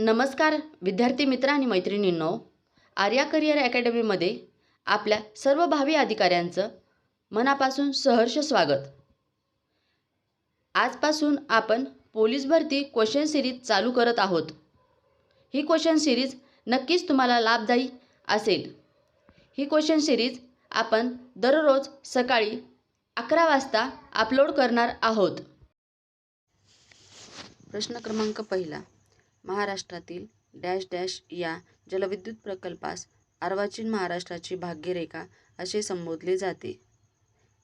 नमस्कार विद्यार्थी मित्र आणि मैत्रिणींनो. आर्या करिअर अकॅडमीमध्ये आपल्या सर्व भावी अधिकाऱ्यांचं मनापासून सहर्ष स्वागत. आजपासून आपण पोलीस भरती क्वेश्चन सिरीज चालू करत आहोत. ही क्वेश्चन सिरीज नक्कीच तुम्हाला लाभदायी असेल. ही क्वेश्चन सिरीज आपण दररोज सकाळी अकरा वाजता अपलोड करणार आहोत. प्रश्न क्रमांक पहिला. महाराष्ट्रातील डॅश डॅश या जलविद्युत प्रकल्पास अर्वाचीन महाराष्ट्राची भाग्यरेखा असे संबोधले जाते.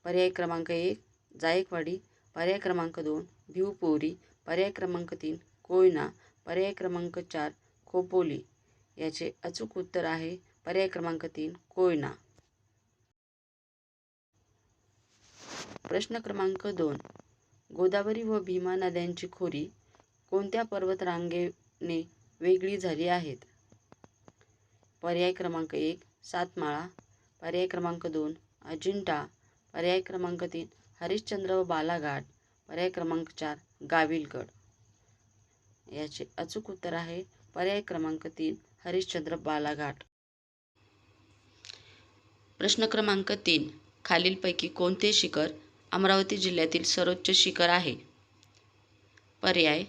पर्याय क्रमांक एक जायकवाडी पर्याय क्रमांक दोन भिवपोरी पर्याय क्रमांक तीन कोयना पर्याय क्रमांक चार खोपोली. याचे अचूक उत्तर आहे पर्याय क्रमांक तीन कोयना. प्रश्न क्रमांक दोन गोदावरी व भीमा नद्यांची खोरी कोणत्या पर्वतरांगे ने वेगळी झाली आहेत. पर्याय क्रमांक एक सातमाळा. पर्याय क्रमांक दोन अजिंठा. पर्याय क्रमांक तीन हरिश्चंद्र व बालाघाट. पर्याय क्रमांक चार गाविलगड. याचे अचूक उत्तर आहे. पर्याय क्रमांक तीन हरिश्चंद्र बालाघाट. प्रश्न क्रमांक तीन खालीलपैकी कोणते शिखर अमरावती जिल्ह्यातील सर्वोच्च शिखर आहे? पर्याय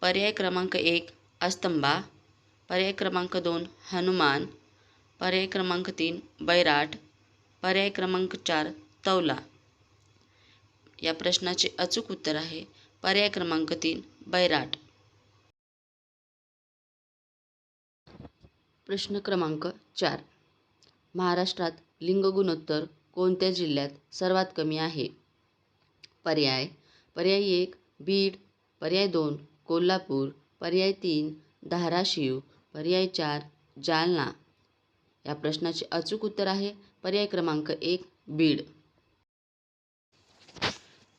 पर्याय क्रमांक एक अस्तंबा. पर्याय क्रमांक दोन हनुमान. पर्याय क्रमांक तीन बैराट. पर्याय क्रमांक चार तौला या प्रश्नाचे अचूक उत्तर आहे. पर्याय क्रमांक तीन बैराट. प्रश्न क्रमांक चार. महाराष्ट्रात लिंग गुणोत्तर कोणत्या जिल्ह्यात सर्वात कमी आहे? पर्याय. पर्याय एक बीड. पर्याय दोन कोल्हापूर पर्याय तीन धाराशिव पर्याय चार जालना. या प्रश्नाचे अचूक उत्तर आहे. पर्याय क्रमांक एक बीड.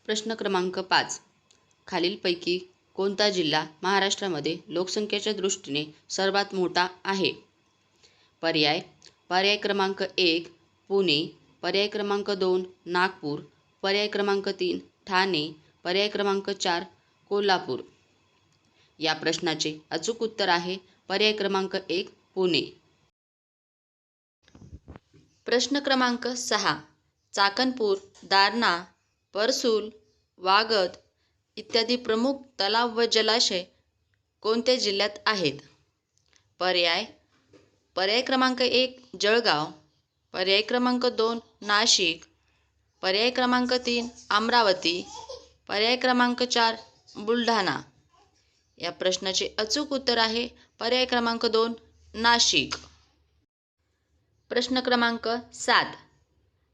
प्रश्न क्रमांक पाच. खालीलपैकी कोणता जिल्हा महाराष्ट्रामध्ये लोकसंख्येच्या दृष्टीने सर्वात मोठा आहे? पर्याय पर्याय क्रमांक एक पुणे. पर्याय क्रमांक दोन नागपूर. पर्याय क्रमांक तीन ठाणे. पर्याय क्रमांक चार कोल्हापूर. या प्रश्नाचे अचूक उत्तर आहे. पर्याय क्रमांक एक पुणे. प्रश्न क्रमांक सहा चाकणपूर दारणा परसूल वागद इत्यादी प्रमुख तलाव व जलाशय कोणत्या जिल्ह्यात आहेत? पर्याय पर्याय क्रमांक एक जळगाव. पर्याय क्रमांक दोन नाशिक. पर्याय क्रमांक तीन अमरावती. पर्याय क्रमांक चार बुलढाणा. या प्रश्नाचे अचूक उत्तर आहे. पर्याय क्रमांक दोन नाशिक. प्रश्न क्रमांक सात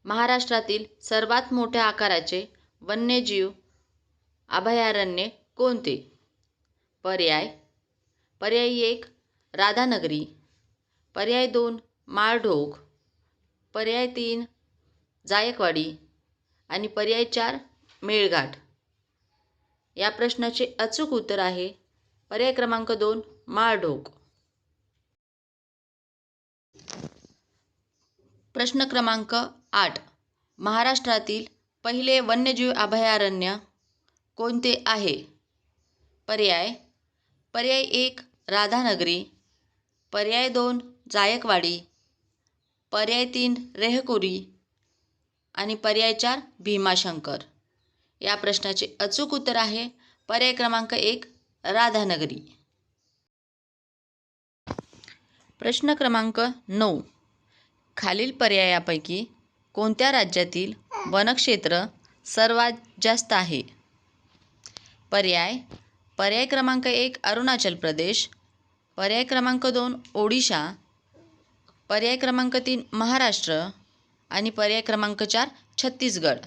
महाराष्ट्रातील सर्वात मोठ्या आकाराचे वन्यजीव अभयारण्य कोणते? पर्याय पर्याय एक राधानगरी. पर्याय दोन माळढोक. पर्याय तीन जायकवाडी. आणि पर्याय चार मेळघाट. या प्रश्नाचे अचूक उत्तर आहे. पर्याय क्रमांक दोन माळढोक प्रश्न क्रमांक आठ महाराष्ट्रातील पहिले वन्यजीव अभयारण्य कोणते आहे? पर्याय पर्याय एक राधानगरी. पर्याय दोन जायकवाडी. पर्याय तीन रेहकुरी. आणि पर्याय चार भीमाशंकर. या प्रश्नाचे अचूक उत्तर आहे. पर्याय क्रमांक एक राधानगरी. प्रश्न क्रमांक नऊ. खालील पर्यायापैकी कोणत्या राज्यातील वनक्षेत्र सर्वात जास्त आहे? पर्याय पर्याय क्रमांक एक अरुणाचल प्रदेश पर्याय क्रमांक दोन ओडिशा पर्याय क्रमांक तीन महाराष्ट्र आणि पर्याय क्रमांक चार छत्तीसगड.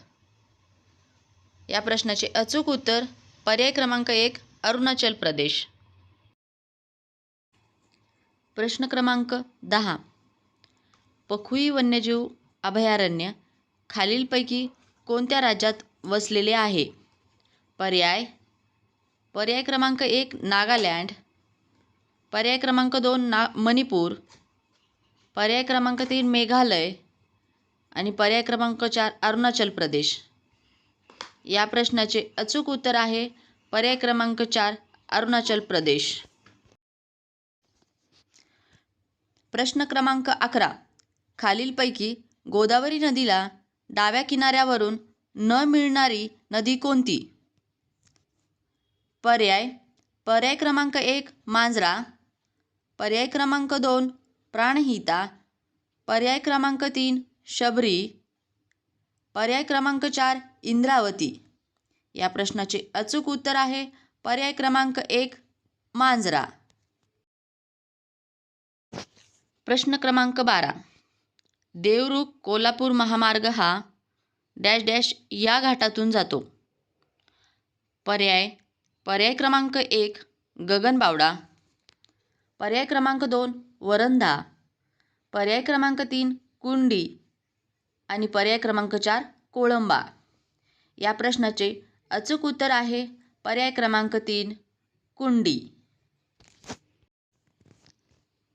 या प्रश्नाचे अचूक उत्तर पर्याय क्रमांक एक अरुणाचल प्रदेश. प्रश्न क्रमांक दहा. पखुई वन्यजीव अभयारण्य खालीलपैकी कोणत्या राज्यात वसलेले आहे? पर्याय पर्याय क्रमांक एक नागालँड पर्याय क्रमांक दोन ना मणिपूर पर्याय क्रमांक तीन मेघालय आणि पर्याय क्रमांक चार अरुणाचल प्रदेश. या प्रश्नाचे अचूक उत्तर आहे पर्याय क्रमांक चार अरुणाचल प्रदेश. प्रश्न क्रमांक अकरा खालीलपैकी गोदावरी नदीला डाव्या किनाऱ्यावरून न मिळणारी नदी कोणती? पर्याय पर्याय क्रमांक एक मांजरा. पर्याय क्रमांक दोन प्राणहिता. पर्याय क्रमांक तीन शबरी. पर्याय क्रमांक चार इंद्रावती. या प्रश्नाचे अचूक उत्तर आहे. पर्याय क्रमांक एक मांजरा. प्रश्न क्रमांक बारा. देवरुख कोल्हापूर महामार्ग हा डॅश डॅश या घाटातून जातो. पर्याय पर्याय क्रमांक एक गगनबावडा. पर्याय क्रमांक दोन वरंधा पर्याय क्रमांक तीन कुंडी. आणि पर्याय क्रमांक चार कोळंबा. या प्रश्नाचे अचूक उत्तर आहे. पर्याय क्रमांक तीन कुंडी.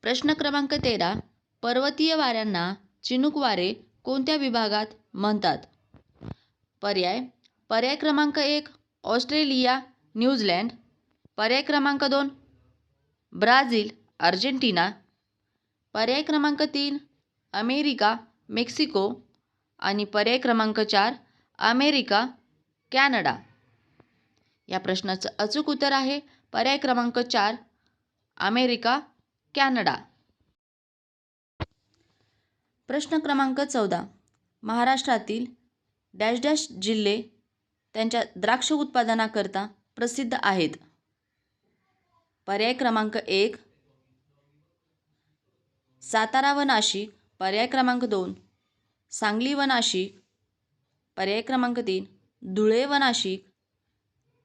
प्रश्न क्रमांक तेरा पर्वतीय वाऱ्यांना चिनूक वारे कोणत्या विभागात म्हणतात? पर्याय पर्याय क्रमांक एक ऑस्ट्रेलिया न्यूझीलँड. पर्याय क्रमांक दोन ब्राझील अर्जेंटिना. पर्याय क्रमांक तीन अमेरिका मेक्सिको. आणि पर्याय क्रमांक चार अमेरिका कॅनडा. या प्रश्नाचं अचूक उत्तर आहे. पर्याय क्रमांक चार अमेरिका कॅनडा. प्रश्न क्रमांक चौदा महाराष्ट्रातील डॅश डॅश जिल्हे त्यांच्या द्राक्ष उत्पादनाकरता प्रसिद्ध आहेत. पर्याय क्रमांक एक सातारा व नाशिक. पर्याय क्रमांक दोन सांगली व नाशिक. पर्याय क्रमांक तीन धुळे व नाशिक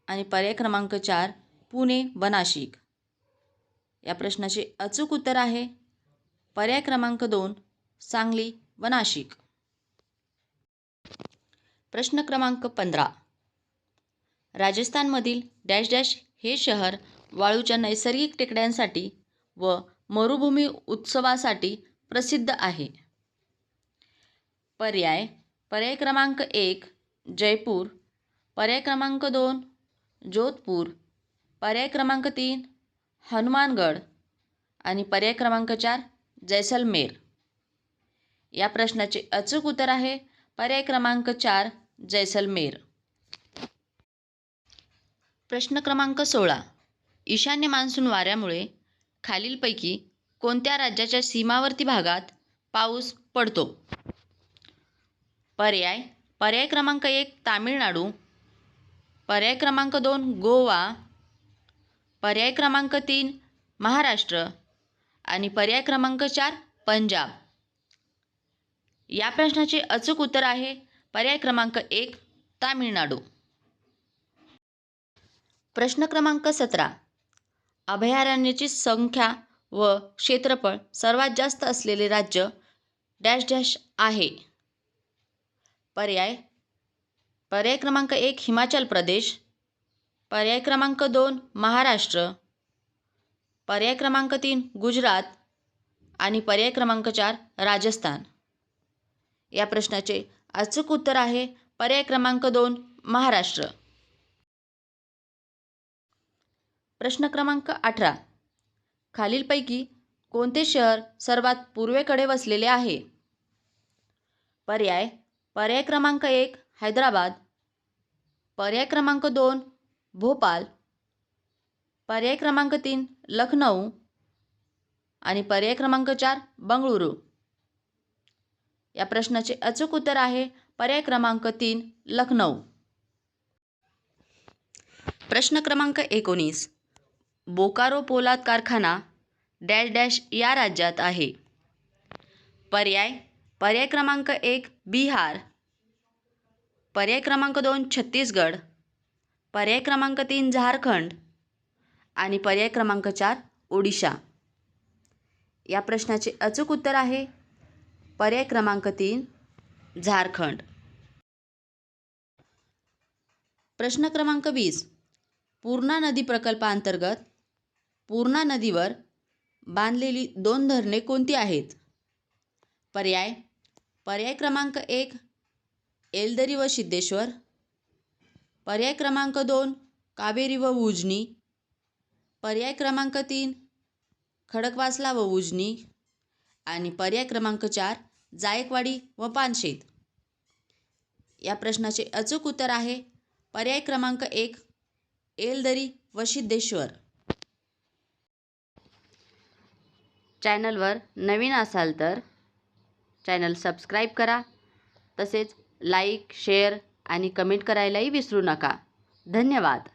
आणि पर्याय क्रमांक चार पुणे व नाशिक या प्रश्नाचे अचूक उत्तर आहे. पर्याय क्रमांक दोन सांगली व नाशिक प्रश्न क्रमांक पंधरा. राजस्थानमधील डॅश डॅश हे शहर वाळूच्या नैसर्गिक टेकड्यांसाठी व मरुभूमी उत्सवासाठी प्रसिद्ध आहे. पर्याय पर्याय क्रमांक एक जयपूर पर्याय क्रमांक दोन जोधपूर पर्याय क्रमांक तीन हनुमानगड आणि पर्याय क्रमांक चार जैसलमेर. या प्रश्नाचे अचूक उत्तर आहे पर्याय क्रमांक चार जैसलमेर. प्रश्न क्रमांक सोळा. ईशान्य मान्सून वाऱ्यामुळे खालीलपैकी कोणत्या राज्याच्या सीमावर्ती भागात पाऊस पडतो? पर्याय पर्याय क्रमांक एक तामिळनाडू. पर्याय क्रमांक दोन गोवा. पर्याय क्रमांक तीन महाराष्ट्र. आणि पर्याय क्रमांक चार पंजाब. या प्रश्नाचे अचूक उत्तर आहे. पर्याय क्रमांक एक तामिळनाडू. प्रश्न क्रमांक सतरा. अभयारण्याची संख्या व क्षेत्रफळ सर्वात जास्त असलेले राज्य डॅश डॅश आहे. पर्याय. पर्याय क्रमांक एक हिमाचल प्रदेश. पर्याय क्रमांक दोन महाराष्ट्र. पर्याय क्रमांक तीन गुजरात. आणि पर्याय क्रमांक चार राजस्थान. या प्रश्नाचे अचूक उत्तर आहे. पर्याय क्रमांक दोन महाराष्ट्र. प्रश्न क्रमांक अठरा. खालीलपैकी कोणते शहर सर्वात पूर्वेकडे वसलेले आहे? पर्याय पर्याय क्रमांक एक हैदराबाद. पर्याय क्रमांक दोन भोपाल. पर्याय क्रमांक तीन लखनऊ. आणि पर्याय क्रमांक चार बंगळुरू. या प्रश्नाचे अचूक उत्तर आहे पर्याय क्रमांक तीन लखनऊ. प्रश्न क्रमांक एकोणीस बोकारो पोलाद कारखाना डॅश डॅश या राज्यात आहे. पर्याय पर्याय क्रमांक एक बिहार. पर्याय क्रमांक दोन छत्तीसगड. पर्याय क्रमांक तीन झारखंड. आणि पर्याय क्रमांक चार ओडिशा. या प्रश्नाचे अचूक उत्तर आहे. पर्याय क्रमांक तीन झारखंड. प्रश्न क्रमांक वीस पूर्णा नदी प्रकल्पाअंतर्गत पूर्णा नदीवर बांधलेली दोन धरणे कोणती आहेत? पर्याय पर्याय क्रमांक एक एलदरी व सिद्धेश्वर. पर्याय क्रमांक दोन कावेरी व उजनी. पर्याय क्रमांक तीन खडकवासला व उजनी. आणि पर्याय क्रमांक चार जायकवाडी व पानशेत. या प्रश्नाचे अचूक उत्तर आहे. पर्याय क्रमांक एक एलदरी व सिद्धेश्वर. चॅनलवर नवीन असाल तर चॅनल सबस्क्राईब करा. तसेच लाईक शेअर आणि कमेंट करायलाही विसरू नका. धन्यवाद.